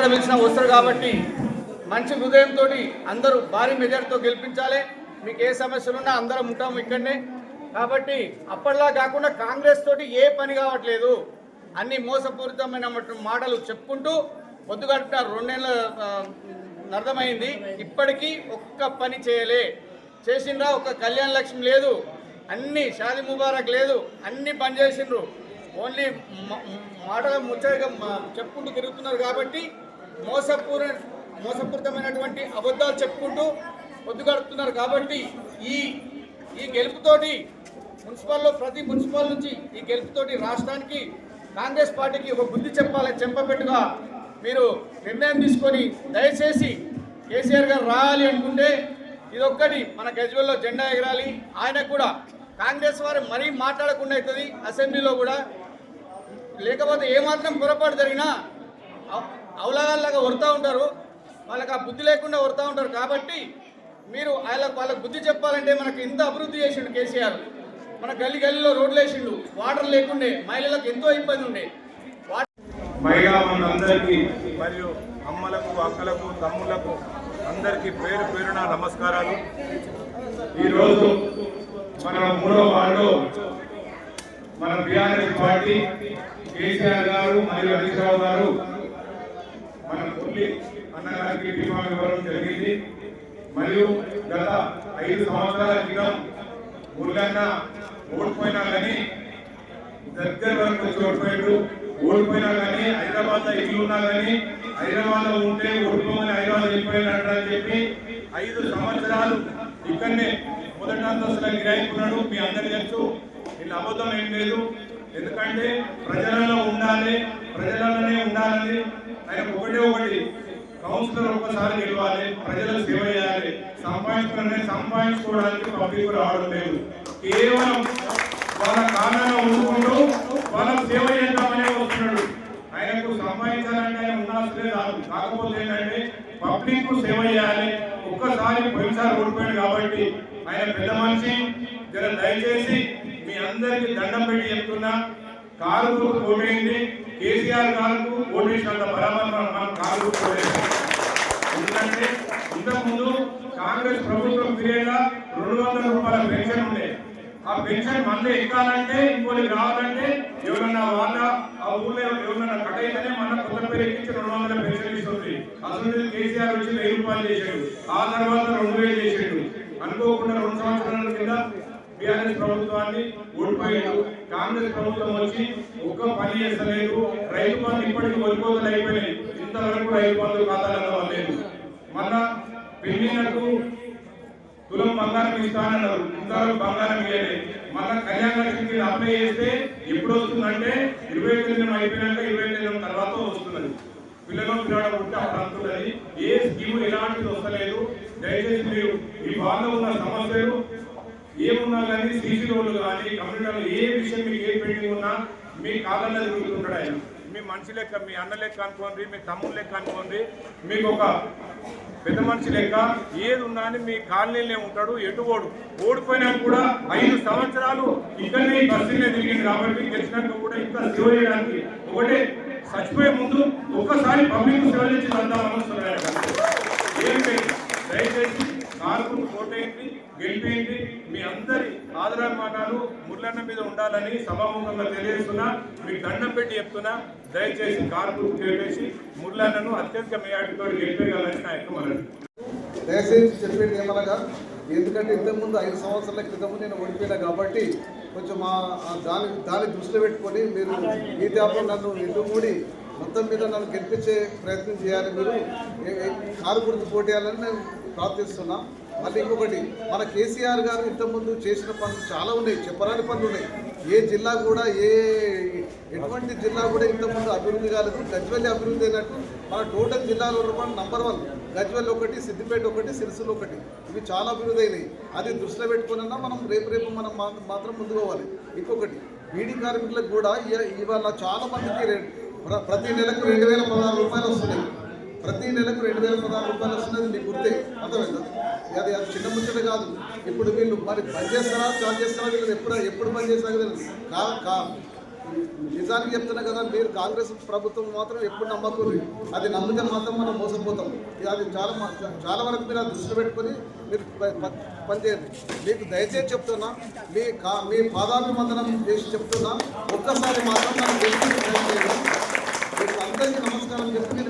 ఎక్కడ పిలిచినా వస్తారు కాబట్టి మంచి హృదయంతో అందరూ భారీ మెజార్టీతో గెలిపించాలి. మీకు ఏ సమస్యలున్నా అందరం ఉంటాము ఇక్కడనే. కాబట్టి అప్పటిలా కాకుండా కాంగ్రెస్ తోటి ఏ పని కావట్లేదు. అన్ని మోసపూరితమైన మాటలు చెప్పుకుంటూ పొద్దుగట్ట రెండేళ్ళ అర్థమైంది ఇప్పటికీ ఒక్క పని చేయలే. చేసిండ్రా ఒక కళ్యాణ లక్ష్యం లేదు. అన్ని షాది ముబారక్ లేదు. అన్ని పని చేసిండ్రు. ఓన్లీ మ- మాటలు ముచ్చటగా చెప్పుకుంటూ తిరుగుతున్నారు కాబట్టి మోసపూర మోసపూరితమైనటువంటి అబద్ధాలు చెప్పుకుంటూ పొద్దుగడుతున్నారు కాబట్టి ఈ ఈ గెలుపుతోటి మున్సిపల్లో ప్రతి మున్సిపల్ నుంచి ఈ గెలుపుతోటి రాష్ట్రానికి కాంగ్రెస్ పార్టీకి ఒక బుద్ధి చెప్పాలని చెంపపెట్టుగా మీరు నిర్ణయం తీసుకొని దయచేసి కేసీఆర్ గారు రావాలి అనుకుంటే ఇదొక్కటి మన గజ్వెల్లో జెండా ఎగరాలి. ఆయన కూడా కాంగ్రెస్ వారు మరీ మాట్లాడకుండా అవుతుంది అసెంబ్లీలో కూడా. లేకపోతే ఏమాత్రం పొరపాటు జరిగినా అవ- అవలగాల్లాగా వరుతూ ఉంటారు. వాళ్ళకి ఆ బుద్ధి లేకుండా వరుతూ ఉంటారు. కాబట్టి మీరు వాళ్ళకు వాళ్ళకి బుద్ధి చెప్పాలంటే మనకు ఇంత అభివృద్ధి చేసిండు కేసీఆర్. మన గల్లి గల్లీలో రోడ్లు వేసిండు. వాటర్ లేకుండే మహిళలకు ఎంతో ఇబ్బంది ఉండే. మహిళా మనందరికీ మరియు అమ్మలకు అక్కలకు తమ్ములకు అందరికీ పేరు పేరున నమస్కారాలు. ఈరోజు మన మూడో వార్డు మన బీఆర్ఎస్ పార్టీ కేసీఆర్ గారు మరియు హరీష్ రావు గారు మన పుల్లి అన్నగారికి బీమా ఇవ్వడం జరిగింది. మరియు గత ఐదు సంవత్సరాల క్రితం మురుగన్న ఓడిపోయినా కానీ దగ్గర వరకు వచ్చి ఓడిపోయాడు. ఓడిపోయినా కానీ హైదరాబాద్లో ఇల్లు ఉన్నా కానీ హైదరాబాద్లో ఉంటే ఓడిపోమని హైదరాబాద్ వెళ్ళిపోయినట్టు అని చెప్పి ఐదు సంవత్సరాలు ఇక్కడనే మొదటి అంతస్తుల గిరాయికున్నాడు. మీ అందరికీ తెలుసు నేను అబద్ధం ఏం లేదు. ఎందుకంటే ప్రజలలో ఉండాలి ప్రజలలోనే ఉండాలని ఆయన ఒకటే ఒకటి కౌన్సిలర్ ఒకసారి గెలవాలి ప్రజలకు సేవ చేయాలి సంపాదించుకునే సంపాదించుకోవడానికి పబ్లిక్ రావడం లేదు. కేవలం వాళ్ళ కాలంలో ఉండుకుంటూ వాళ్ళకు సేవ చేద్దామనే వస్తున్నాడు. ఆయనకు సంపాదించాలంటే ఆయన ఉండాల్సిందే రాదు కాకపోతే ఏంటంటే పబ్లిక్కు సేవ చేయాలి. ఒక్కసారి పోయినసారి ఓడిపోయాడు కాబట్టి ఆయన పెద్ద మనిషి. జర దయచేసి మీ అందరికీ దండం పెట్టి చెప్తున్నా. కారు గుర్తు కేసీఆర్ గారికి ఓటేసినంత బరాబర్ మనం మనం ఎందుకంటే ఇంతకుముందు కాంగ్రెస్ ప్రభుత్వం పీరియడ్ రెండు వందల రూపాయల పెన్షన్ ఉండే. ఆ పెన్షన్ మళ్ళీ ఎక్కాలంటే ఇంకోటి రావాలంటే ఎవరన్నా వాళ్ళ ఆ ఊళ్ళో ఎవరన్నా కట్ అయితేనే మన కొత్త పేరు ఎక్కించి రెండు వందల పెన్షన్ ఇస్తుంది. అసలు కేసీఆర్ వచ్చి వెయ్యి రూపాయలు చేశాడు. ఆ తర్వాత రెండు వేలు చేసాడు అనుకోకుండా రెండు సంవత్సరాల కింద బీఆర్ఎస్ ప్రభుత్వాన్ని ఓడిపోయాడు. కాంగ్రెస్ ప్రభుత్వం వచ్చి ఒక్క పని చేస్తలేదు. రైతు బంధు ఇప్పటికీ ఒలిపోతలు అయిపోయినాయి. ఇంతవరకు రైతు బంధు ఖాతాలలో లేదు మన పెళ్ళిలకు తులం బంగారం ఇస్తానన్నారు. ఇంతవరకు బంగారం ఇవ్వలేదు మన కళ్యాణ లక్ష్మి అప్లై చేస్తే ఎప్పుడు వస్తుందంటే ఇరవై తొమ్మిది అయిపోయినాక ఇరవై తొమ్మిది తర్వాత వస్తున్నది. పిల్లలు పిల్లలు ఉంటే అప్పుడు అంటున్నది. ఏ స్కీమ్ ఎలాంటిది వస్తలేదు? దయచేసి మీరు ఈ బాధ ఉన్న సమస్యలు ఏమున్నా కానీ సీసీ రోడ్లు కానీ కమ్యూనిటీలో ఏ విషయం మీకు ఏ పెండింగ్ ఉన్నా మీ కాలంలో తిరుగుతుంటాడు ఆయన. మీ మనిషి లెక్క మీ అన్న లెక్క అనుకోండి మీ తమ్ముడు లెక్క అనుకోండి మీకు ఒక పెద్ద మనిషి లెక్క ఏది ఉన్నా అని మీ కాలనీలోనే ఉంటాడు ఎటు ఓడు. ఓడిపోయినా కూడా ఐదు సంవత్సరాలు ఇక్కడనే ఈ బస్సులే తిరిగింది కాబట్టి గెలిచినాక కూడా ఇంకా సేవ చేయడానికి ఒకటే చచ్చిపోయే ముందు ఒక్కసారి పబ్లిక్ సేవ చేసి వెళ్దామని వస్తున్నాడు దయచేసి గెలిపేయండి మీ అందరి ఆదరాభిమానాలు మురళన్న మీద ఉండాలని సభాముఖంగా తెలియజేస్తున్నా. మీకు దండం పెట్టి చెప్తున్నా. దయచేసి కార్పు చేసి మురళన్నను అత్యధిక మేయాటితో గెలిపేయాలని నా యొక్క మనవి. దయచేసి చెప్పేది ఏమనగా ఎందుకంటే ఇంతకుముందు ఐదు సంవత్సరాల క్రితం నేను ఓడిపోయినా కాబట్టి కొంచెం మా దాని దాన్ని దృష్టిలో పెట్టుకొని మీరు ఈ దాపం నన్ను ఎటు మూడి మొత్తం మీద నన్ను గెలిపించే ప్రయత్నం చేయాలి మీరు. కారు గుర్తు పోటీయాలని నేను ప్రార్థిస్తున్నా. మళ్ళీ ఇంకొకటి మన కేసీఆర్ గారు ఇంతకుముందు చేసిన పనులు చాలా ఉన్నాయి చెప్పరాని పనులు ఉన్నాయి. ఏ జిల్లా కూడా ఏ ఎటువంటి జిల్లా కూడా ఇంతకుముందు అభివృద్ధి కాలేదు. గజ్వెల్లి అభివృద్ధి అయినట్టు మన టోటల్ జిల్లాలో ఉన్న నంబర్ వన్ గజ్వెల్ ఒకటి సిద్దిపేట ఒకటి సిరిసిల్ ఒకటి. ఇవి చాలా అభివృద్ధి అయినాయి. అది దృష్టిలో పెట్టుకున్నా మనం రేపు రేపు మనం మాత్రం ముందు పోవాలి. ఇంకొకటి బీడీ కార్మికులకు కూడా ఇవాళ చాలా మందికి ప్రతి నెలకు రెండు వేల పదహారు రూపాయలు వస్తున్నాయి. ప్రతి నెలకు రెండు వేల పదహారు రూపాయలు వస్తున్నది మీకు గుర్తే. అర్థమైందా? అది అది చిన్న ముచ్చట కాదు. ఇప్పుడు వీళ్ళు మరి బంద్ చేస్తారా చార్జ్ చేస్తారా వీళ్ళు ఎప్పుడు ఎప్పుడు బంద్ చేస్తారా తెలియదు. కా నిజానికి చెప్తున్నా కదా మీరు కాంగ్రెస్ ప్రభుత్వం మాత్రం ఎప్పుడు నమ్మకూరు అది నమ్మకం మాత్రం మనం మోసపోతాం. అది చాలా చాలా వరకు మీరు అది దృష్టి పెట్టుకొని మీరు పనిచేయండి మీకు దయచేసి చెప్తున్నా మీ కా మీ పాదాభిమందనం చేసి చెప్తున్నా ఒక్కసారి మాత్రం మనం అందరికీ నమస్కారం చెప్పి